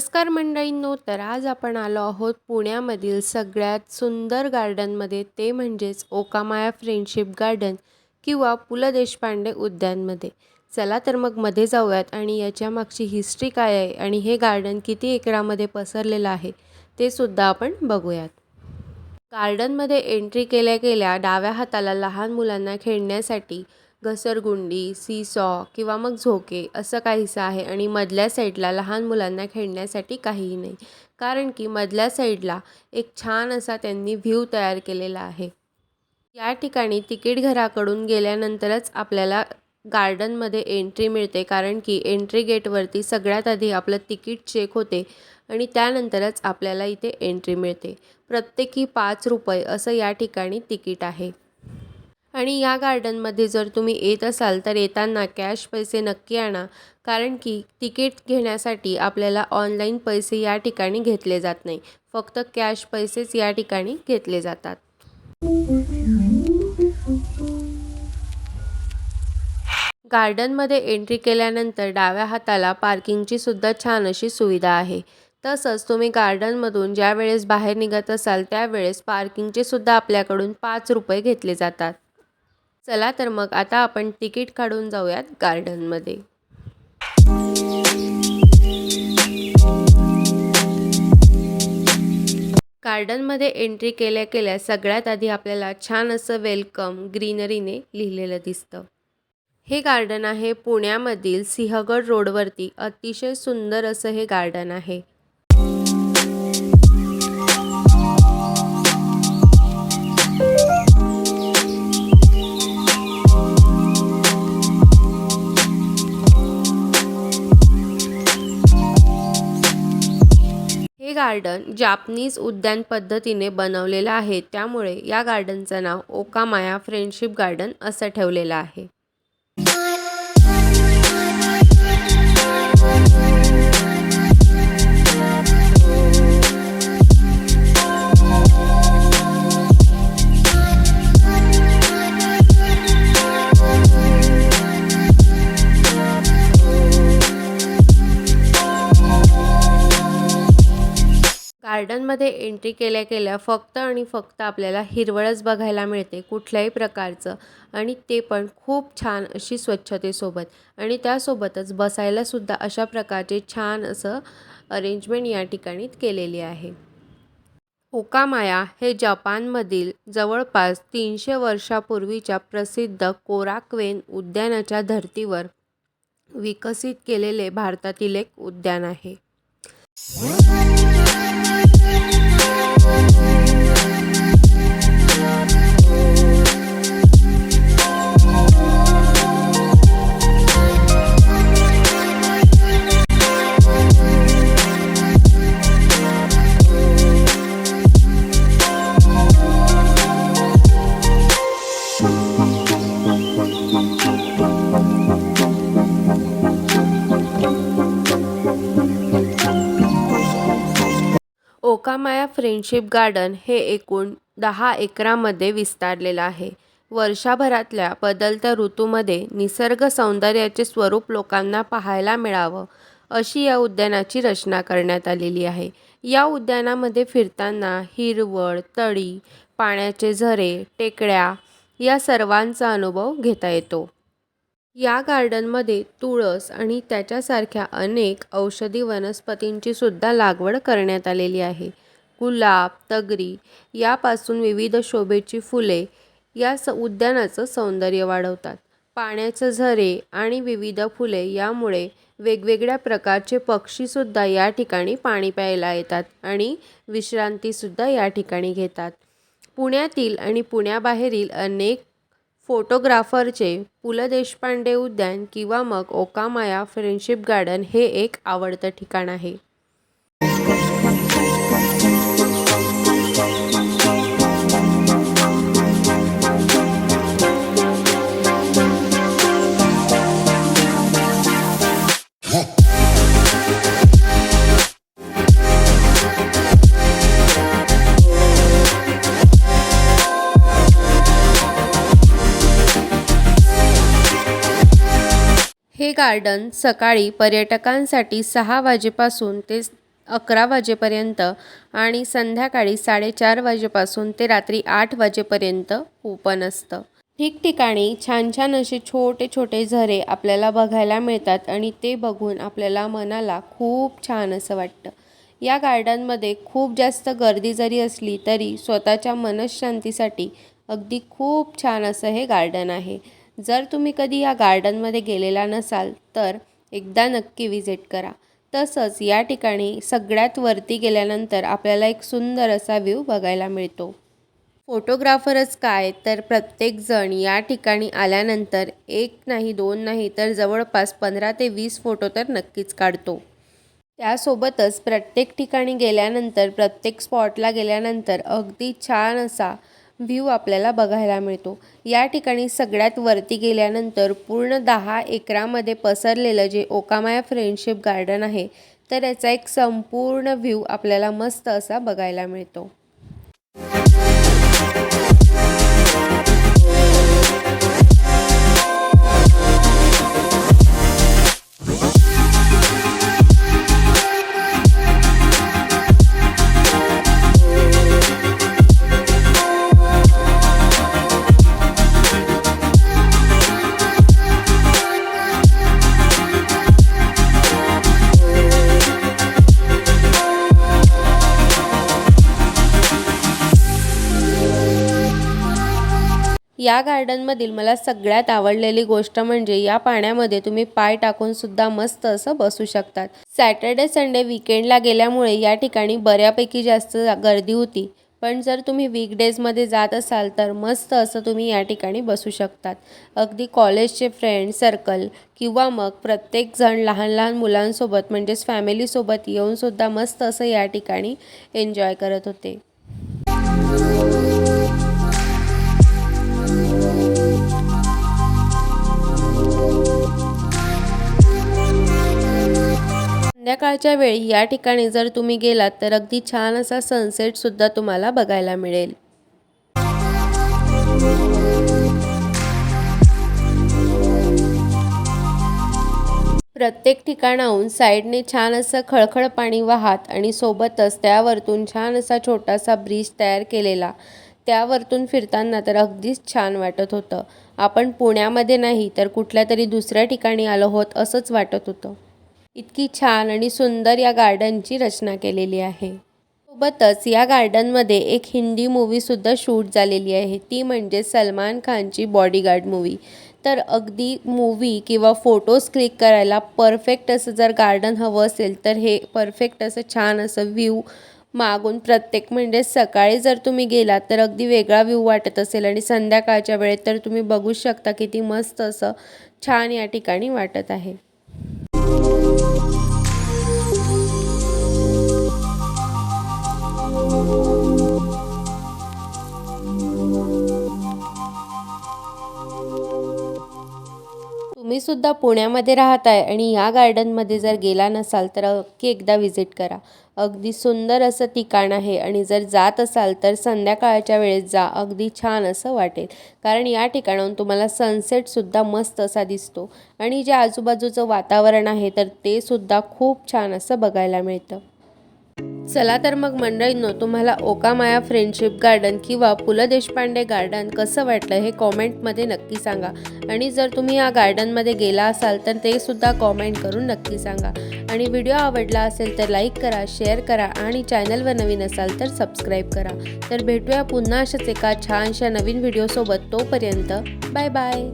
नमस्कार मंडळींनो तर आज आपण आलो आहोत पुण्यामधील सगळ्यात सुंदर गार्डनमध्ये. ते म्हणजेच ओकामाया फ्रेंडशिप गार्डन किंवा पु ल देशपांडे उद्यानमध्ये. चला तर मग मध्ये जाऊयात आणि याच्या मागची हिस्ट्री काय आहे आणि हे गार्डन किती एकरामध्ये पसरलेलं आहे ते सुद्धा आपण बघूयात. गार्डनमध्ये एंट्री केल्या गेल्या डाव्या हाताला लहान मुलांना खेळण्यासाठी घसरगुंडी सीसॉ किंवा मग झोके असं काहीसं आहे आणि मधल्या साईडला लहान मुलांना खेळण्यासाठी काहीही नाही. कारण की मधल्या साईडला एक छान असा त्यांनी व्ह्यू तयार केलेला आहे. या ठिकाणी तिकीट घराकडून गेल्यानंतरच आपल्याला गार्डनमध्ये एंट्री मिळते. कारण की एंट्री गेटवरती सगळ्यात आधी आपलं तिकीट चेक होते आणि त्यानंतरच आपल्याला इथे एंट्री मिळते. प्रत्येकी पाच रुपये असं या ठिकाणी तिकीट आहे. आणि या गार्डनमध्ये जर तुम्ही येत असाल तर येताना कॅश पैसे नक्की आणा. कारण की तिकीट घेण्यासाठी आपल्याला ऑनलाईन पैसे या ठिकाणी घेतले जात नाही. फक्त कॅश पैसेच या ठिकाणी घेतले जातात. गार्डनमध्ये एंट्री केल्यानंतर डाव्या हाताला पार्किंगची सुद्धा छान अशी सुविधा आहे. तसंच तुम्ही गार्डनमधून ज्या वेळेस बाहेर निघत असाल त्यावेळेस पार्किंगचे सुद्धा आपल्याकडून पाच रुपये घेतले जातात. चला तर मग आता आपण तिकीट काढून जाऊयात गार्डनमध्ये. गार्डनमध्ये एंट्री केल्या केल्या सगळ्यात आधी आपल्याला छान असं वेलकम ग्रीनरीने लिहिलेलं दिसतं. हे गार्डन आहे पुण्यामधील सिंहगड रोडवरती. अतिशय सुंदर असं हे गार्डन आहे. हे गार्डन जापनीज उद्यान पद्धतीने बनवलेलं आहे. त्यामुळे या गार्डनचं नाव ओकामाया फ्रेंडशिप गार्डन असं ठेवलेलं आहे. गार्डनमध्ये एंट्री केल्या केल्या फक्त आणि फक्त आपल्याला हिरवळच बघायला मिळते कुठल्याही प्रकारचं. आणि ते पण खूप छान अशी स्वच्छतेसोबत. आणि त्यासोबतच बसायलासुद्धा अशा प्रकारचे छान असं अरेंजमेंट या ठिकाणी केलेली आहे. ओकामाया हे जपानमधील जवळपास तीनशे वर्षापूर्वीच्या प्रसिद्ध कोराक्वेन उद्यानाच्या धर्तीवर विकसित केलेले भारतातील एक उद्यान आहे. Thank you. Okayama friendship garden हे एकूण दहा एकरामध्ये विस्तारलेलं आहे. वर्षभरातल्या बदलत्या ऋतूमध्ये निसर्ग सौंदर्याचे स्वरूप लोकांना पाहायला मिळावं अशी या उद्यानाची रचना करण्यात आलेली आहे. या उद्यानामध्ये फिरताना हिरवळ तळी पाण्याचे झरे टेकड्या या सर्वांचा अनुभव घेता येतो. या गार्डनमध्ये तुळस आणि त्याच्यासारख्या अनेक औषधी वनस्पतींची सुद्धा लागवड करण्यात आलेली आहे. गुलाब तगरी यापासून विविध शोभेची फुले या स उद्यानाचं सौंदर्य वाढवतात. पाण्याचं झरे आणि विविध फुले यामुळे वेगवेगळ्या प्रकारचे पक्षीसुद्धा या ठिकाणी पाणी प्यायला येतात आणि विश्रांतीसुद्धा या ठिकाणी घेतात. पुण्यातील आणि पुण्याबाहेरील अनेक फोटोग्राफरचे पु ल देशपांडे उद्यान किंवा मग ओकामाया फ्रेंडशिप गार्डन हे एक आवडतं ठिकाण आहे. गार्डन सकाळी पर्यटकांसाठी सहा वाजेपासून ते अकरा वाजेपर्यंत आणि संध्याकाळी साडेचार वाजेपासून ते रात्री आठ वाजेपर्यंत ओपन असतं. ठिकठिकाणी छान छान असे छोटे छोटे झरे आपल्याला बघायला मिळतात आणि ते बघून आपल्याला मनाला खूप छान असं वाटतं. या गार्डनमध्ये खूप जास्त गर्दी जरी असली तरी स्वतःच्या मनशांतीसाठी अगदी खूप छान असं हे गार्डन आहे. जर तुम्ही कधी या गार्डनमध्ये गेलेला नसाल तर एकदा नक्की व्हिजिट करा. तसंच या ठिकाणी सगळ्यात वरती गेल्यानंतर आपल्याला एक सुंदर असा व्ह्यू बघायला मिळतो. फोटोग्राफरच काय तर प्रत्येकजण या ठिकाणी आल्यानंतर एक नाही दोन नाही तर जवळपास पंधरा ते वीस फोटो तर नक्कीच काढतो. त्यासोबतच प्रत्येक ठिकाणी गेल्यानंतर प्रत्येक स्पॉटला गेल्यानंतर अगदी छान असा व्ह्यू आपल्याला बघायला मिळतो. या ठिकाणी सगळ्यात वरती गेल्यानंतर पूर्ण दहा एकरामध्ये पसरलेलं जे ओकामाया फ्रेंडशिप गार्डन आहे तर याचा एक संपूर्ण व्ह्यू आपल्याला मस्त असा बघायला मिळतो. या गार्डनमधील मला सगळ्यात आवडलेली गोष्ट म्हणजे या पाण्यामध्ये तुम्ही पाय टाकून सुद्धा मस्त असं बसू शकतात. सॅटर्डे संडे विकेंडला गेल्यामुळे या ठिकाणी बऱ्यापैकी जास्त गर्दी होती. पण जर तुम्ही वीकडेजमध्ये जात असाल तर मस्त असं तुम्ही या ठिकाणी बसू शकतात. अगदी कॉलेजचे फ्रेंड सर्कल किंवा मग प्रत्येकजण लहान लहान मुलांसोबत म्हणजेच फॅमिलीसोबत येऊनसुद्धा मस्त असं या ठिकाणी एन्जॉय करत होते. संध्याकाळच्या वेळी या ठिकाणी जर तुम्ही गेलात तर अगदी छान असा सनसेटसुद्धा तुम्हाला बघायला मिळेल. प्रत्येक ठिकाणाहून साईडने छान असं खळखळ पाणी वाहत आणि सोबतच त्यावरतून छान असा छोटासा ब्रिज तयार केलेला. त्यावरतून फिरताना तर अगदीच छान वाटत होतं. आपण पुण्यामध्ये नाही तर कुठल्या तरी दुसऱ्या ठिकाणी आलो होत असंच वाटत होतं. इतकी छान आणि सुंदर या गार्डनची रचना केलेली आहे. सोबतच या गार्डनमध्ये एक हिंदी मूवीसुद्धा शूट झालेली आहे. ती म्हणजे सलमान खानची बॉडीगार्ड मूवी तर अगदी मूवी किंवा फोटोज क्लिक करायला परफेक्ट असं जर गार्डन हवं असेल तर हे परफेक्ट असं छान असं व्ह्यू मागून प्रत्येक म्हणजे सकाळी जर तुम्ही गेलात तर अगदी वेगळा व्ह्यू वाटत असेल आणि संध्याकाळच्या वेळेत तर तुम्ही बघू शकता किती मस्त असं छान या ठिकाणी वाटत आहे. सुद्धा पुण्यामध्ये राहत आहे. आणि या गार्डनमध्ये जर गेला नसाल तर नक्की एकदा व्हिजिट करा. अगदी सुंदर असं ठिकाण आहे. आणि जर जात असाल तर संध्याकाळच्या वेळेस जा. अगदी छान असं वाटेल. कारण या ठिकाणाहून तुम्हाला सनसेटसुद्धा मस्त असा दिसतो. आणि जे आजूबाजूचं वातावरण आहे तर ते सुद्धा खूप छान असं बघायला मिळतं. चला तर मग मंडळींनो तुम्हाला ओकामाया फ्रेंडशिप गार्डन किंवा पु ल देशपांडे गार्डन कसं वाटलं हे कॉमेंटमध्ये नक्की सांगा. आणि जर तुम्ही या गार्डनमध्ये गेला असाल तर ते सुद्धा कॉमेंट करून नक्की सांगा. आणि व्हिडिओ आवडला असेल तर लाईक करा शेअर करा आणि चॅनलवर नवीन असाल तर सबस्क्राईब करा. तर भेटूया पुन्हा अशाच एका छानशा नवीन व्हिडिओसोबत तोपर्यंत बाय बाय